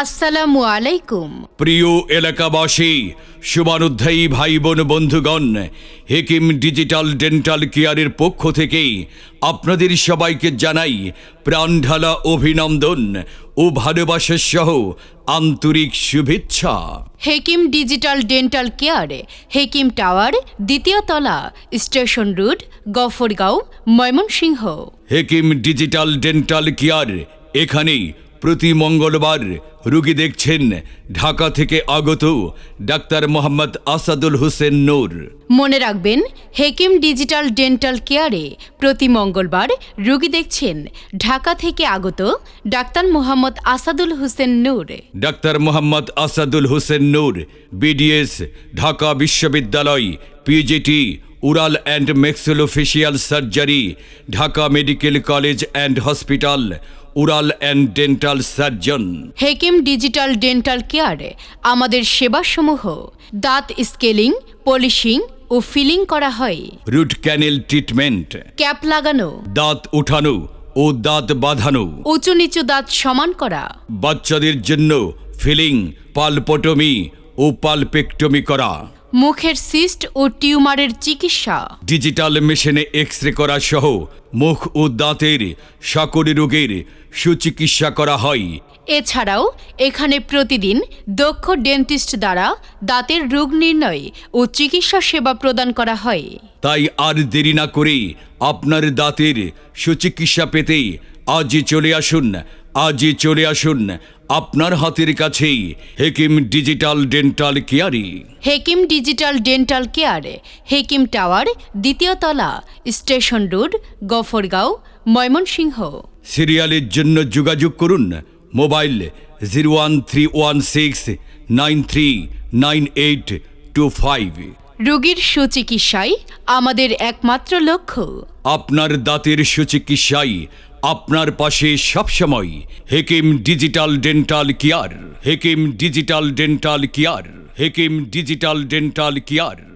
আসসালামু আলাইকুম। প্রিয় এলাকাবাসী শুভানুধ্যায়ী ভাই বোন বন্ধুগণ হেকিম ডিজিটাল ডেন্টাল কেয়ারের পক্ষ থেকে আপনাদের সবাইকে জানাই প্রাণঢালা অভিনন্দন ও ভালোবাসা সহ আন্তরিক শুভেচ্ছা। Hakim digital dental care Hakim tower দ্বিতীয় তলা station road Gafargaon Mymensingh. Hakim digital dental care এখানে প্রতি মঙ্গলবার রুগী দেখছেন ঢাকা থেকে আগত ডাক্তার মোহাম্মদ আসাদুল হোসেন নূর। মনে রাখবেন হেকিম ডিজিটাল ডেন্টাল কেয়ারে প্রতি মঙ্গলবার রোগী দেখছেন ঢাকা থেকে আগত doctor Mohammad Asadul Hossain Noor. Doctor Mohammad Asadul Hossain Noor BDS Dhaka বিশ্ববিদ্যালয় PGT oral and maxillofacial surgery Dhaka medical college and hospital oral and dental surgeon. Hakim digital dental কেয়ারে আমাদের সেবাসমূহ দাঁত স্কেলিং পলিশিং ও feeling করা হয়। Root canal treatment. Cap লাগানো। দাঁত উঠানো ও দাঁত বাঁধানো। উঁচু নিচু দাঁত সমান করা। বাচ্চাদের জন্য ফিলিং পালপটমি ও পালপেক্টমি করা। মুখের সিস্ট ও টিউমারের চিকিৎসা। ডিজিটাল মেশিনে এক্স রে করা সহ মুখ ও দাঁতের সকল রোগের সুচিকিৎসা করা হয়। এছাড়াও এখানে প্রতিদিন দক্ষ ডেন্টিস্ট দ্বারা দাঁতের রোগ নির্ণয় ও চিকিৎসা সেবা প্রদান করা হয়। তাই আর দেরি না করে আপনার দাঁতের সুচিকিৎসা পেতে আজই চলে আসুন আজই চলে আসুন আপনার হাতের কাছেই হেকিম digital dental Keari Hakim digital dental care Hakim tower দ্বিতীয় তলা স্টেশন রোড গফরগাঁও ময়মনসিংহ। সিরিয়ালের জন্য যোগাযোগ করুন mobile zero one three one six nine three nine eight two five. রোগীর সুচিকিৎসাই আমাদের একমাত্র লক্ষ্য। আপনার দাঁতের সুচিকিৎসায় আপনার পাশে সবসময় Hakim digital dental care, Hakim digital dental care, Hakim digital dental care.